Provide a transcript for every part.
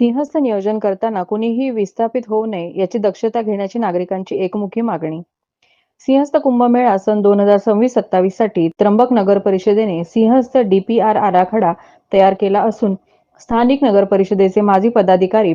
सिंहस्थ नियोजन करताना कुणीही विस्थापित होऊ नये याची दक्षता घेण्याची नागरिकांची एकमुखी मागणी. सिंहस्थ कुंभमेळा सन दोन हजार सव्वीस सत्तावीससाठी त्र्यंबक नगर परिषदेने सिंहस्थ डीपीआर आराखडा तयार केला असून स्थानिक नगर परिषदेचे माजी पदाधिकारी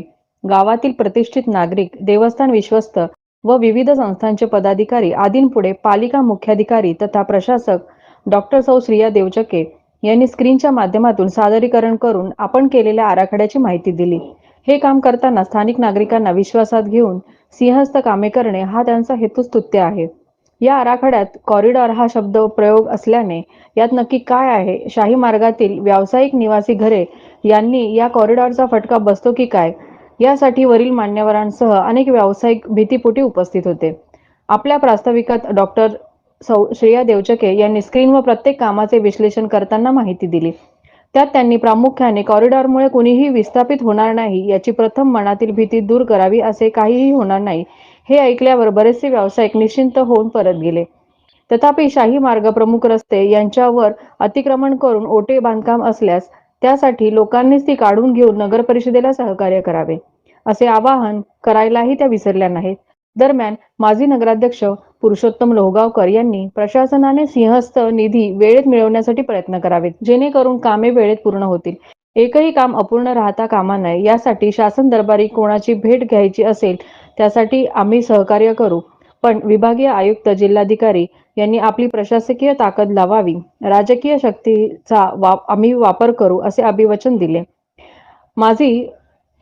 गावातील प्रतिष्ठित नागरिक देवस्थान विश्वस्त व विविध संस्थांचे पदाधिकारी आदींपुढे पालिका मुख्याधिकारी तथा प्रशासक डॉक्टर सौ श्रिया देवचके यांनी स्क्रीनच्या माध्यमातून सादरीकरण करून आपण केलेल्या आराखड्याची माहिती दिली. हे काम करताना स्थानिक नागरिकांना विश्वासात घेऊन सिंहस्थ कामे करणे हा त्यांचा हेतुस्तुत्य आहे. या आराखड्यात कॉरिडॉर हा शब्द प्रयोग असल्याने यात नक्की काय आहे? शाही मार्गातील व्यावसायिक निवासी घरे यांनी या कॉरिडॉरचा फटका बसतो की काय? यासाठी वरील मान्यवरांसह अनेक व्यावसायिक भीतीपोटी उपस्थित होते. आपल्या प्रास्ताविकात डॉक्टर सौ श्रेया देवचके यांनी स्क्रीन व प्रत्येक कामाचे विश्लेषण करताना माहिती दिली. त्यात त्यांनी प्रामुख्याने कॉरिडॉरमुळे कुणीही विस्थापित होणार नाही याची प्रथम मनातील भीती दूर करावी असे काहीही होणार नाही हे ऐकल्यावर बरेचसे व्यावसायिक निश्चिंत होऊन परत गेले. तथापि शाही मार्ग प्रमुख रस्ते यांच्यावर अतिक्रमण करून ओटे बांधकाम असल्यास त्यासाठी लोकांनीच ती काढून घेऊन नगर परिषदेला सहकार्य करावे असे आवाहन करायलाही त्या विसरल्या नाहीत. दरम्यान माजी नगराध्यक्ष पुरुषोत्तम लोहगावकर यांनी प्रशासनाने सिंहस्थ निधी वेळेत मिळवण्यासाठी प्रयत्न करावेत जेणेकरून कामे वेळेत पूर्ण होतील. एकही काम अपूर्ण राहता कामा नये यासाठी शासन दरबारी कोणाची भेट घ्यायची असेल त्यासाठी आम्ही सहकार्य करू. पण विभागीय आयुक्त जिल्हाधिकारी यांनी आपली प्रशासकीय ताकद लावावी. राजकीय शक्तीचा वा आम्ही वापर करू असे अभिवचन दिले. माझी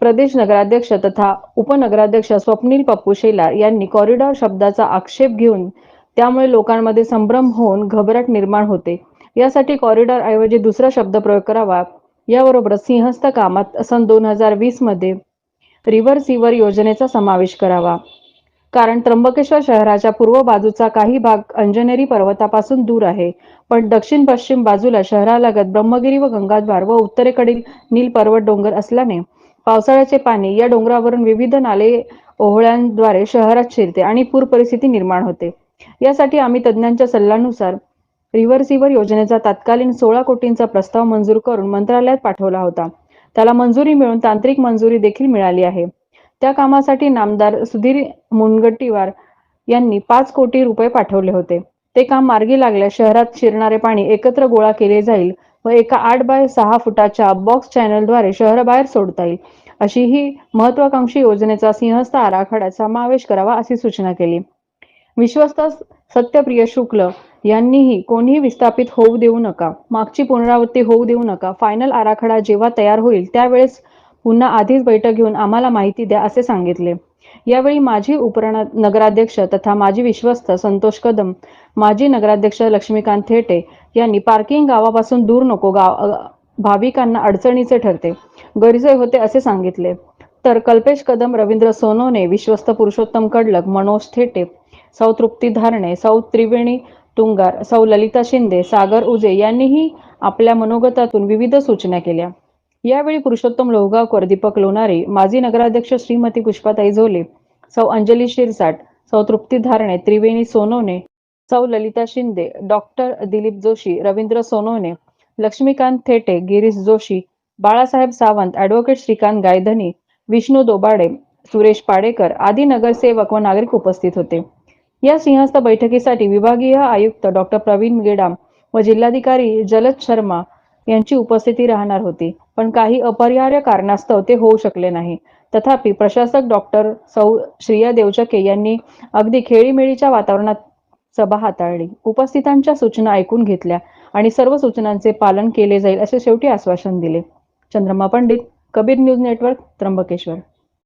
प्रदेश नगराध्यक्ष तथा उपनगराध्यक्ष स्वप्नील पप्पू शेलार यांनी कॉरिडॉर शब्दाचा आक्षेप घेऊन त्यामुळे लोकांमध्ये संभ्रम होऊन घबराट निर्माण होते. यासाठी कॉरिडॉर ऐवजी दुसरा शब्द प्रयोग करावा. याबरोबरच सिंहस्थ कामात सन दोन हजार वीसमध्ये रिव्हर सीवर योजनेचा समावेश करावा. कारण त्र्यंबकेश्वर शहराच्या पूर्व बाजूचा काही भाग अंजनेरी पर्वतापासून दूर आहे. पण दक्षिण पश्चिम बाजूला शहरालगत ब्रह्मगिरी व गंगाद्वार व उत्तरेकडील नील पर्वत डोंगर असल्याने पावसाळ्याचे पाणी या डोंगरावरून विविध नाले ओहळ्यांद्वारे शहरात शिरते आणि पूर परिस्थिती निर्माण होते. यासाठी आम्ही तज्ज्ञांच्या सल्ल्यानुसार रिव्हर्सिव्हर योजनेचा तत्कालीन सोळा कोटींचा प्रस्ताव मंजूर करून मंत्रालयात पाठवला होता. त्याला मंजुरी मिळून तांत्रिक मंजुरी देखील मिळाली आहे. त्या कामासाठी नामदार सुधीर मुनगट्टीवार यांनी पाच कोटी रुपये पाठवले होते. ते काम मार्गी लागल्यास शहरात शिरणारे पाणी एकत्र गोळा केले जाईल व एका आठ बाय सहा फुटाच्या बॉक्स चॅनलद्वारे शहराबाहेर सोडता येईल. अशी ही महत्वाकांक्षी योजनेचा सिंहस्थ आराखड्यात समावेश करावा अशी सूचना केली. विश्वस्त सत्यप्रिय शुक्ल यांनीही कोणीही विस्थापित होऊ देऊ नका मागची पुनरावृत्ती होऊ देऊ नका फायनल आराखडा जेव्हा तयार होईल त्यावेळेस पुन्हा आधीच बैठक घेऊन आम्हाला माहिती द्या असे सांगितले. यावेळी माजी उपरण नगराध्यक्ष तथा माजी विश्वस्त संतोष कदम माजी नगराध्यक्ष लक्ष्मीकांत थेटे यांनी पार्किंग गावापासून दूर नको गाव भाविकांना अडचणीचे ठरते. गैरसोय होते असे सांगितले. तर कल्पेश कदम रवींद्र सोनोने विश्वस्त पुरुषोत्तम कडलक मनोज थेटे सौ तृप्ती धारणे सौ त्रिवेणी तुंगार सौ ललिता शिंदे सागर उजे यांनीही आपल्या मनोगतातून विविध सूचना केल्या. यावेळी पुरुषोत्तम लोहगावकर दीपक लोणारे माजी नगराध्यक्ष श्रीमती पुष्पाताई झोले सौ अंजली शिरसाट सौ तृप्ती धारणे त्रिवेणी सोनोने सौ ललिता शिंदे डॉक्टर दिलीप जोशी रवींद्र सोनोने लक्ष्मीकांत थेटे गिरीश जोशी बाळासाहेब सावंत ॲडव्होकेट श्रीकांत गायधनी विष्णू दोबाडे सुरेश पाडेकर आदी नगरसेवक व नागरिक उपस्थित होते. या सिंहस्थ बैठकीसाठी विभागीय आयुक्त डॉक्टर प्रवीण गेडाम व जिल्हाधिकारी जलद शर्मा यांची उपस्थिती राहणार होती. पण काही अपरिहार्य कारणास्तव ते होऊ शकले नाही. तथापि प्रशासक डॉक्टर सौ श्रिया देवचके यांनी अगदी खेळीमेळीच्या वातावरणात सभा हाताळली. उपस्थितांच्या सूचना ऐकून घेतल्या आणि सर्व सूचनांचे पालन केले जाईल असे शेवटी आश्वासन दिले. Chandrama Pandit Kabir news network Trimbakeshwar.